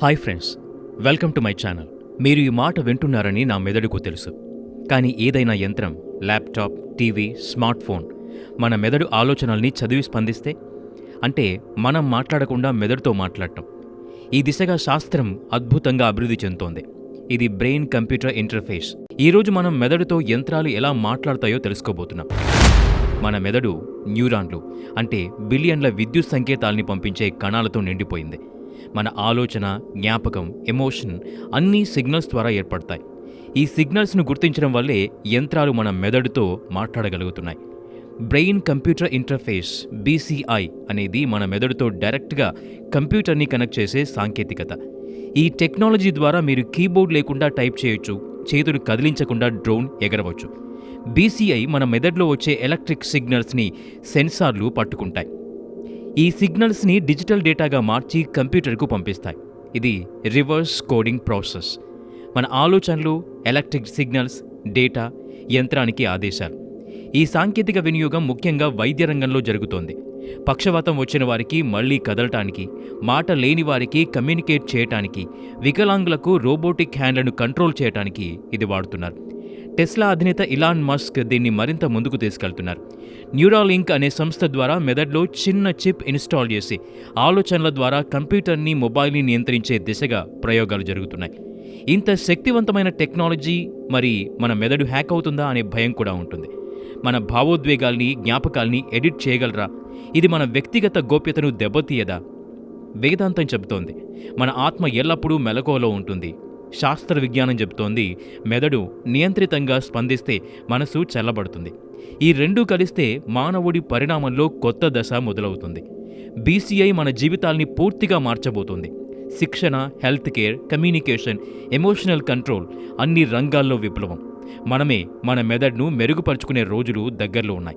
Hi friends welcome to my channel. మీరు ఈ మాట వింటున్నారని నా మెదడుకు తెలుసు. కానీ ఏదైనా యంత్రం ల్యాప్టాప్ టీవీ స్మార్ట్ ఫోన్ మన మెదడు ఆలోచనల్ని చదివి స్పందిస్తే అంటే మనం మాట్లాడకుండా మెదడుతో మాట్లాడటం. ఈ దిశగా శాస్త్రం అద్భుతంగా అభివృద్ధి చెందుతోంది. ఇది బ్రెయిన్ కంప్యూటర్ ఇంటర్ఫేస్. ఈరోజు మనం మెదడుతో యంత్రాలు ఎలా మాట్లాడతాయో తెలుసుకోబోతున్నాం. మన మెదడు న్యూరాన్లు అంటే బిలియన్ల విద్యుత్ సంకేతాల్ని పంపించే కణాలతో నిండిపోయింది. మన ఆలోచన జ్ఞాపకం ఎమోషన్ అన్నీ సిగ్నల్స్ ద్వారా ఏర్పడతాయి. ఈ సిగ్నల్స్ను గుర్తించడం వల్లే యంత్రాలు మన మెదడుతో మాట్లాడగలుగుతున్నాయి. బ్రెయిన్ కంప్యూటర్ ఇంటర్ఫేస్ బీసీఐ అనేది మన మెదడుతో డైరెక్ట్గా కంప్యూటర్ని కనెక్ట్ చేసే సాంకేతికత. ఈ టెక్నాలజీ ద్వారా మీరు కీబోర్డ్ లేకుండా టైప్ చేయొచ్చు చేతులు కదిలించకుండా డ్రోన్ ఎగరవచ్చు. బీసీఐ మన మెదడులో వచ్చే ఎలక్ట్రిక్ సిగ్నల్స్ని సెన్సార్లు పట్టుకుంటాయి. ఈ సిగ్నల్స్ని డిజిటల్ డేటాగా మార్చి కంప్యూటర్కు పంపిస్తాయి. ఇది రివర్స్ కోడింగ్ ప్రాసెస్. మన ఆలోచనలు ఎలక్ట్రిక్ సిగ్నల్స్ డేటా యంత్రానికి ఆదేశాలు. ఈ సాంకేతిక వినియోగం ముఖ్యంగా వైద్య రంగంలో జరుగుతోంది. పక్షవాతం వచ్చిన వారికి మళ్ళీ కదలటానికి మాట లేని వారికి కమ్యూనికేట్ చేయటానికి వికలాంగులకు రోబోటిక్ హ్యాండ్లను కంట్రోల్ చేయటానికి ఇది వాడుతున్నారు. టెస్లా అధినేత ఇలాన్ మస్క్ దీన్ని మరింత ముందుకు తీసుకెళ్తున్నారు. న్యూరాలింక్ అనే సంస్థ ద్వారా మెదడులో చిన్న చిప్ ఇన్స్టాల్ చేసి ఆలోచనల ద్వారా కంప్యూటర్ని మొబైల్ని నియంత్రించే దిశగా ప్రయోగాలు జరుగుతున్నాయి. ఇంత శక్తివంతమైన టెక్నాలజీ మరి మన మెదడు హ్యాక్ అవుతుందా అనే భయం కూడా ఉంటుంది. మన భావోద్వేగాల్ని జ్ఞాపకాల్ని ఎడిట్ చేయగలరా? ఇది మన వ్యక్తిగత గోప్యతను దెబ్బతీయదా? వేదాంతం చెబుతోంది. మన ఆత్మ ఎల్లప్పుడూ మెలకువలో ఉంటుంది. శాస్త్ర విజ్ఞానం చెబుతోంది మెదడు నియంత్రితంగా స్పందిస్తే మనసు చల్లబడుతుంది. ఈ రెండూ కలిస్తే మానవుడి పరిణామంలో కొత్త దశ మొదలవుతుంది. బీసీఐ మన జీవితాల్ని పూర్తిగా మార్చబోతోంది. శిక్షణ health care communication emotional control అన్ని రంగాల్లో విప్లవం. మనమే మన మెదడును మెరుగుపరుచుకునే రోజులు దగ్గరలో ఉన్నాయి.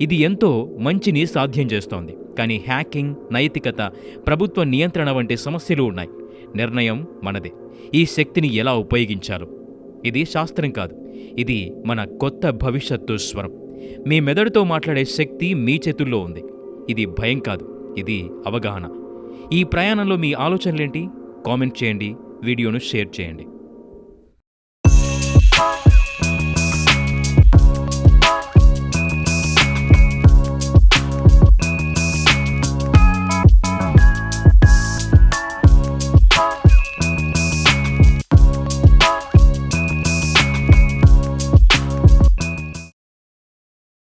ఇది ఎంతో మంచిని సాధ్యం చేస్తోంది. కానీ హ్యాకింగ్ నైతికత ప్రభుత్వ నియంత్రణ వంటి సమస్యలు ఉన్నాయి. నిర్ణయం మనదే. ఈ శక్తిని ఎలా ఉపయోగించాలో. ఇది శాస్త్రం కాదు. ఇది మన కొత్త భవిష్యత్తు స్వరం. మీ మెదడుతో మాట్లాడే శక్తి మీ చేతుల్లో ఉంది. ఇది భయం కాదు. ఇది అవగాహన. ఈ ప్రయాణంలో మీ ఆలోచనలేంటి? కామెంట్ చేయండి. వీడియోను షేర్ చేయండి.